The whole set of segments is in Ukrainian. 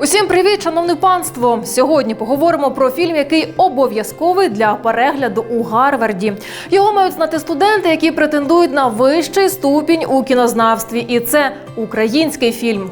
Усім привіт, шановне панство! Сьогодні поговоримо про фільм, який обов'язковий для перегляду у Гарварді. Його мають знати студенти, які претендують на вищий ступінь у кінознавстві, і це український фільм.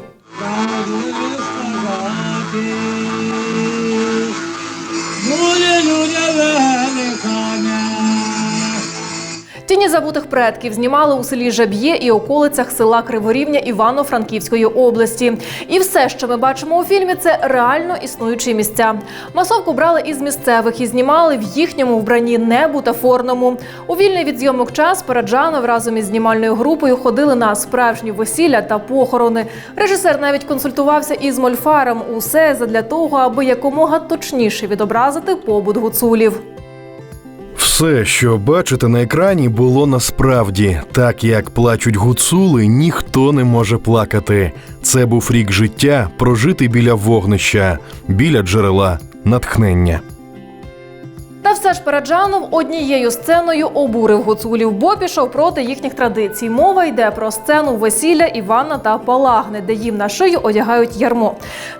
Тіні забутих предків знімали у селі Жаб'є і околицях села Криворівня Івано-Франківської області. І все, що ми бачимо у фільмі, це реально існуючі місця. Масовку брали із місцевих і знімали в їхньому вбранні не бутафорному. У вільний від зйомок час Параджанов разом із знімальною групою ходили на справжні весілля та похорони. Режисер навіть консультувався із мольфаром. Усе задля того, аби якомога точніше відобразити побут гуцулів. Все, що бачите на екрані, було насправді так, як плачуть гуцули, ніхто не може плакати. Це був рік життя, прожити біля вогнища, біля джерела натхнення. Все ж Параджанов однією сценою обурив гуцулів, бо пішов проти їхніх традицій. Мова йде про сцену весілля Івана та Палагни, де їм на шию одягають ярмо.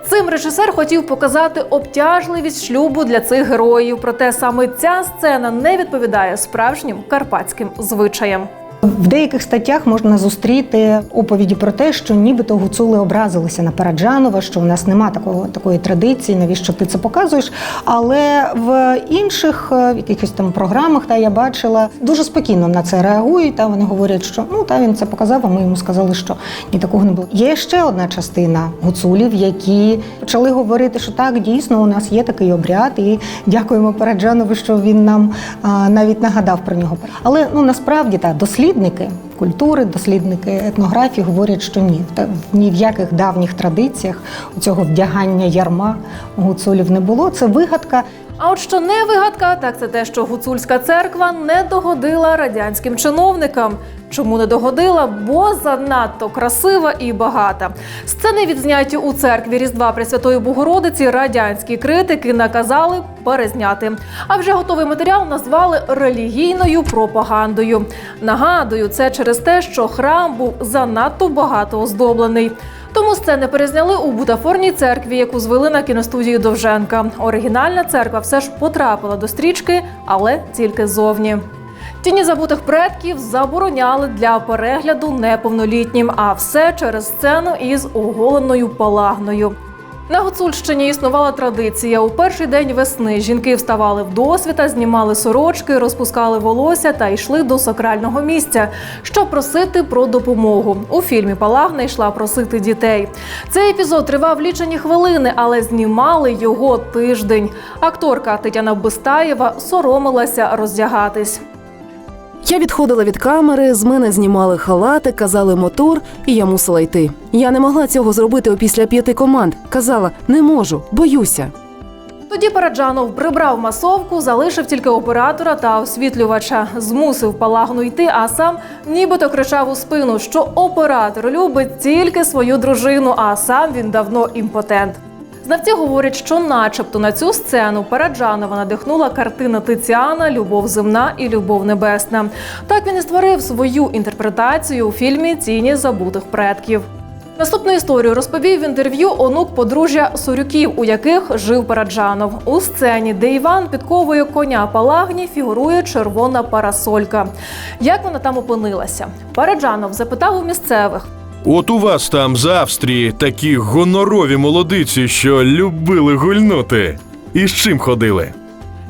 Цим режисер хотів показати обтяжливість шлюбу для цих героїв. Проте саме ця сцена не відповідає справжнім карпатським звичаям. В деяких статтях можна зустріти оповіді про те, що нібито гуцули образилися на Параджанова, що в нас нема такого такої традиції, навіщо ти це показуєш. Але в інших е, якихось там програмах та я бачила дуже спокійно на це реагують. Та вони говорять, що ну та він це показав. А ми йому сказали, що ні такого не було. Є ще одна частина гуцулів, які почали говорити, що так дійсно у нас є такий обряд, і дякуємо Параджанову, що він нам а, навіть нагадав про нього. Але ну насправді та дослідники культури, дослідники етнографії говорять, що ні, в ні в яких давніх традиціях у цього вдягання ярма гуцулів не було. Це вигадка. А от що не вигадка, так це те, що гуцульська церква не догодила радянським чиновникам. Чому не догодила? Бо занадто красива і багата. Сцени відзняті у церкві Різдва Пресвятої Богородиці радянські критики наказали перезняти. А вже готовий матеріал назвали релігійною пропагандою. Нагадую, це через те, що храм був занадто багато оздоблений. Тому сцени перезняли у бутафорній церкві, яку звели на кіностудії Довженка. Оригінальна церква все ж потрапила до стрічки, але тільки зовні. Тіні забутих предків забороняли для перегляду неповнолітнім, а все через сцену із оголеною палагною. На Гуцульщині існувала традиція. У перший день весни жінки вставали в досвіта, знімали сорочки, розпускали волосся та йшли до сакрального місця, щоб просити про допомогу. У фільмі Палагна йшла просити дітей. Цей епізод тривав лічені хвилини, але знімали його тиждень. Акторка Тетяна Бистаєва соромилася роздягатись. Я відходила від камери, з мене знімали халати, казали мотор, і я мусила йти. Я не могла цього зробити опісля п'яти команд. Казала, не можу, боюся. Тоді Параджанов прибрав масовку, залишив тільки оператора та освітлювача, змусив палагну йти, а сам нібито кричав у спину, що оператор любить тільки свою дружину, а сам він давно імпотент. Знавці говорять, що, начебто, на цю сцену Параджанова надихнула картина Тиціана Любов земна і любов небесна. Так він і створив свою інтерпретацію у фільмі Тіні забутих предків. Наступну історію розповів в інтерв'ю онук подружжя Сурюків, у яких жив Параджанов. У сцені, де Іван підковує коня Палагні, фігурує червона парасолька. Як вона там опинилася? Параджанов запитав у місцевих. От у вас там з Австрії такі гонорові молодиці, що любили гульнути. І з чим ходили?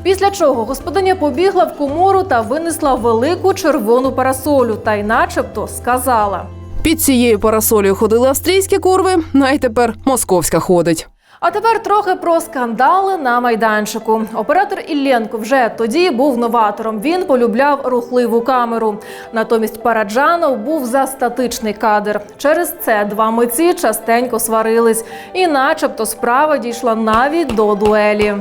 Після чого господиня побігла в комору та винесла велику червону парасолю, та й начебто сказала. Під цією парасолею ходили австрійські курви, а й тепер московська ходить. А тепер трохи про скандали на майданчику. Оператор Ілленко вже тоді був новатором. Він полюбляв рухливу камеру. Натомість Параджанов був за статичний кадр. Через це два митці частенько сварились, і, начебто, справа дійшла навіть до дуелі.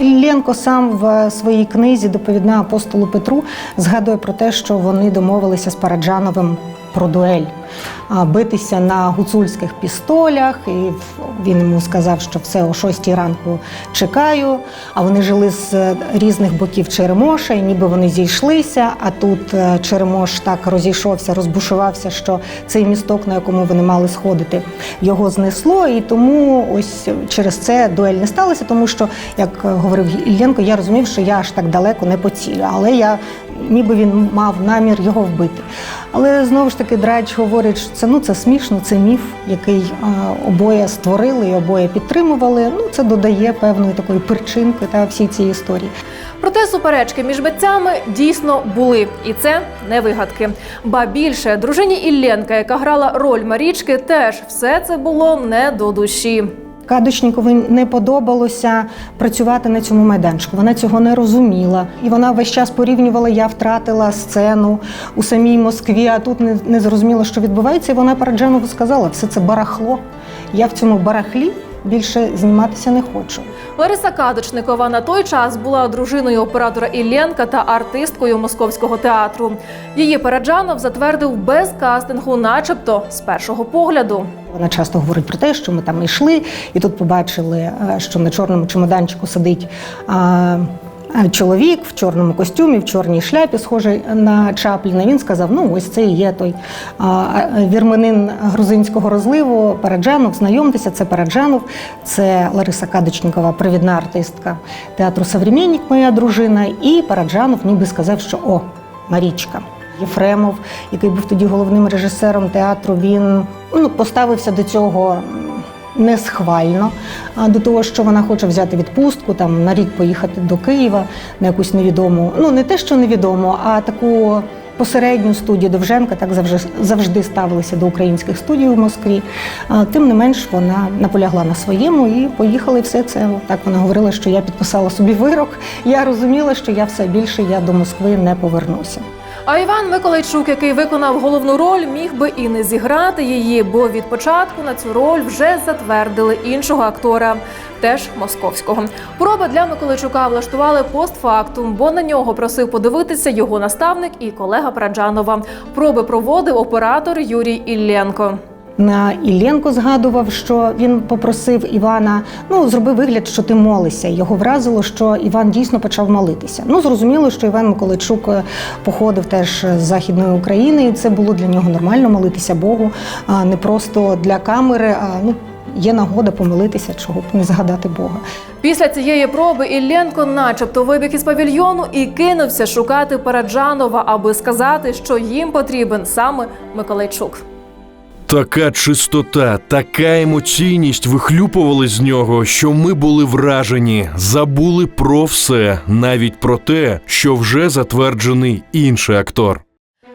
Ілленко сам в своїй книзі Доповідна апостолу Петру згадує про те, що вони домовилися з Параджановим про дуель. Битися на гуцульських пістолях, і він йому сказав, що все о 6 ранку чекаю. А вони жили з різних боків Черемоша, і ніби вони зійшлися. А тут е, Черемош так розійшовся, розбушувався, що цей місток, на якому вони мали сходити, його знесло. І тому ось через це дуель не сталася, тому що, як говорив Іллєнко, я розумів, що я аж так далеко не поцілю. Але я ніби він мав намір його вбити. Але знову ж таки Драч говорить, що це ну це смішно, це міф, який а, обоє створили і обоє підтримували. Ну це додає певної такої перчинки та всій цій історії. Проте суперечки між митцями дійсно були, і це не вигадки. Ба більше дружині Ілленка, яка грала роль Марічки, теж все це було не до душі. Кадочнікові не подобалося працювати на цьому майданчику. Вона цього не розуміла, і вона весь час порівнювала. Я втратила сцену у самій Москві, а тут не, не зрозуміло, що відбувається. І вона Параджанову сказала: все це барахло. Я в цьому барахлі більше зніматися не хочу. Лариса Кадочникова на той час була дружиною оператора Іллєнка та артисткою московського театру. Її Параджанов затвердив без кастингу, начебто з першого погляду. Вона часто говорить про те, що ми там йшли, і тут побачили, е, що на чорному чемоданчику сидить. а, Чоловік в чорному костюмі, в чорній шляпі, схожий на Чапліна. Він сказав: ну ось це і є той е, вірменин грузинського розливу Параджанов. Знайомтеся, це Параджанов, це Лариса Кадочникова, провідна артистка театру Современник, моя дружина. І Параджанов ніби сказав, що о, Марічка. Єфремов, який був тоді головним режисером театру, він ну, поставився до цього несхвально, а, до того, що вона хоче взяти відпустку, там на рік поїхати до Києва на якусь невідому, ну не те, що невідому, а таку. Посередню студію Довженка так завжди завжди ставилися до українських студій у Москві. Тим не менш, вона наполягла на своєму і поїхали все це. Так вона говорила, що я підписала собі вирок. Я розуміла, що я все більше я до Москви не повернуся. А Іван Миколайчук, який виконав головну роль, міг би і не зіграти її, бо від початку на цю роль вже затвердили іншого актора, теж московського. Проби для Миколайчука влаштували постфактум, бо на нього просив подивитися його наставник і колега Праджанова. Проби проводив оператор Юрій Ілленко. На Ілленко згадував, що він попросив Івана, ну зроби вигляд, що ти молишся. Його вразило, що Іван дійсно почав молитися. Ну зрозуміло, що Іван Миколайчук е, походив теж з західної України, і це було для нього нормально молитися Богу, а не просто для камери. А ну є нагода помолитися, чого б не згадати Бога. Після цієї проби Ілленко, начебто, вибіг із павільйону і кинувся шукати Параджанова, аби сказати, що їм потрібен саме Миколайчук. Така чистота, така емоційність вихлюпували з нього, що ми були вражені, забули про все, навіть про те, що вже затверджений інший актор.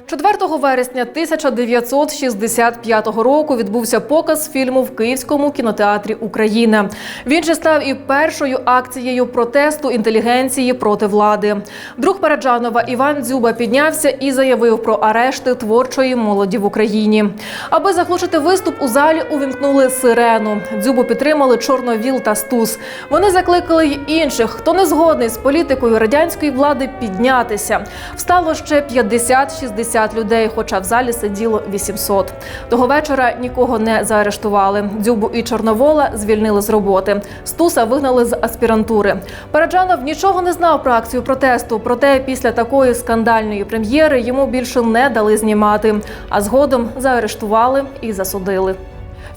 4 вересня 1965 року відбувся показ фільму в Київському кінотеатрі Україна. Він же став і першою акцією протесту інтелігенції проти влади. Друг Параджанова Іван Дзюба піднявся і заявив про арешти творчої молоді в Україні. Аби заглушити виступ у залі, увімкнули сирену. Дзюбу підтримали Чорновіл та Стус. Вони закликали й інших, хто не згодний з політикою радянської влади, піднятися. Встало ще 50-60 людей, хоча в залі сиділо 800. Того вечора нікого не заарештували. Дзюбу і Чорновола звільнили з роботи. Стуса вигнали з аспірантури. Параджанов нічого не знав про акцію протесту. Проте після такої скандальної прем'єри йому більше не дали знімати. А згодом заарештували і засудили.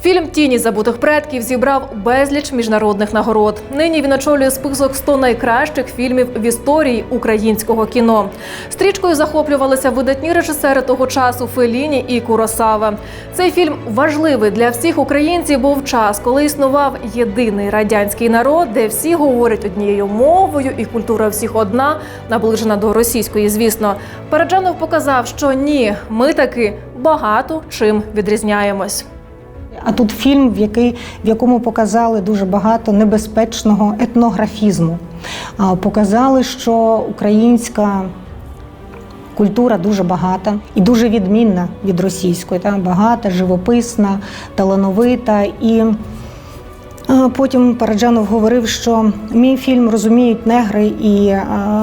Фільм Тіні забутих предків зібрав безліч міжнародних нагород. Нині він очолює список 100 найкращих фільмів в історії українського кіно. Стрічкою захоплювалися видатні режисери того часу Феліні і Куросава. Цей фільм важливий для всіх українців, бо в час, коли існував єдиний радянський народ, де всі говорять однією мовою, і культура всіх одна, наближена до російської, звісно. Параджанов показав, що ні, ми таки багато чим відрізняємось. А тут фільм, в, який, в якому показали дуже багато небезпечного етнографізму. Показали, що українська культура дуже багата і дуже відмінна від російської. Та? Багата, живописна, талановита. І потім Параджанов говорив, що мій фільм розуміють негри і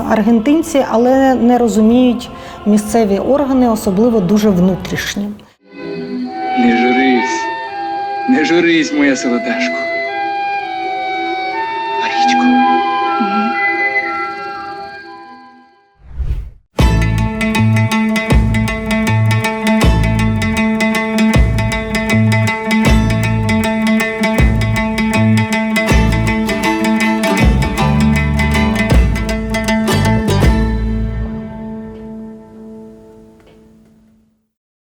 аргентинці, але не розуміють місцеві органи, особливо дуже внутрішні. Не журись, моя солодашко.